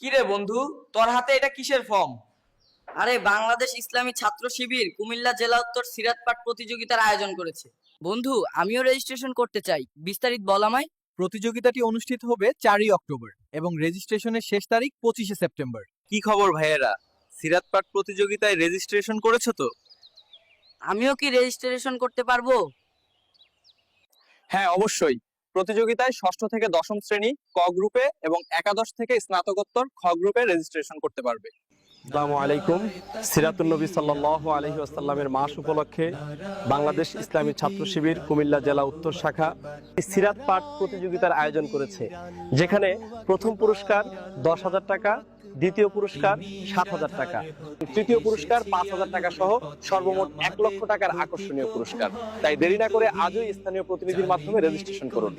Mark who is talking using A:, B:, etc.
A: কিরে বন্ধু তোর হাতে এটা কিসের ফর্ম?
B: আরে বাংলাদেশ ইসলামী ছাত্র শিবির কুমিল্লা জেলা উত্তর সিরাত পাঠ প্রতিযোগিতার আয়োজন করেছে। বন্ধু আমিও রেজিস্ট্রেশন করতে চাই। বিস্তারিত বল আমায়।
C: প্রতিযোগিতাটি অনুষ্ঠিত হবে চারই অক্টোবর এবং রেজিস্ট্রেশনের শেষ তারিখ পঁচিশে সেপ্টেম্বর।
D: কি খবর ভাইয়েরা? সিরাত পাঠ প্রতিযোগিতায় রেজিস্ট্রেশন করেছ তো?
B: আমিও কি রেজিস্ট্রেশন করতে পারব?
D: হ্যাঁ অবশ্যই। প্রতিযোগিতায় ষষ্ঠ থেকে দশম শ্রেণি ক গ্রুপে এবং একাদশ থেকে স্নাতকোত্তর খ গ্রুপে রেজিস্ট্রেশন করতে পারবে।
E: আসসালামু আলাইকুম। মাস উপলক্ষে বাংলাদেশ ইসলামী ছাত্র শিবির কুমিল্লা জেলা উত্তর শাখা সিরাত পাঠ প্রতিযোগিতার আয়োজন করেছে, যেখানে প্রথম পুরস্কার দশ হাজার টাকা, দ্বিতীয় পুরস্কার সাত হাজার টাকা, তৃতীয় পুরস্কার পাঁচ হাজার টাকা সহ সর্বমোট এক লক্ষ টাকার আকর্ষণীয় পুরস্কার। তাই দেরি না করে আজই স্থানীয় প্রতিনিধির মাধ্যমে রেজিস্ট্রেশন করুন।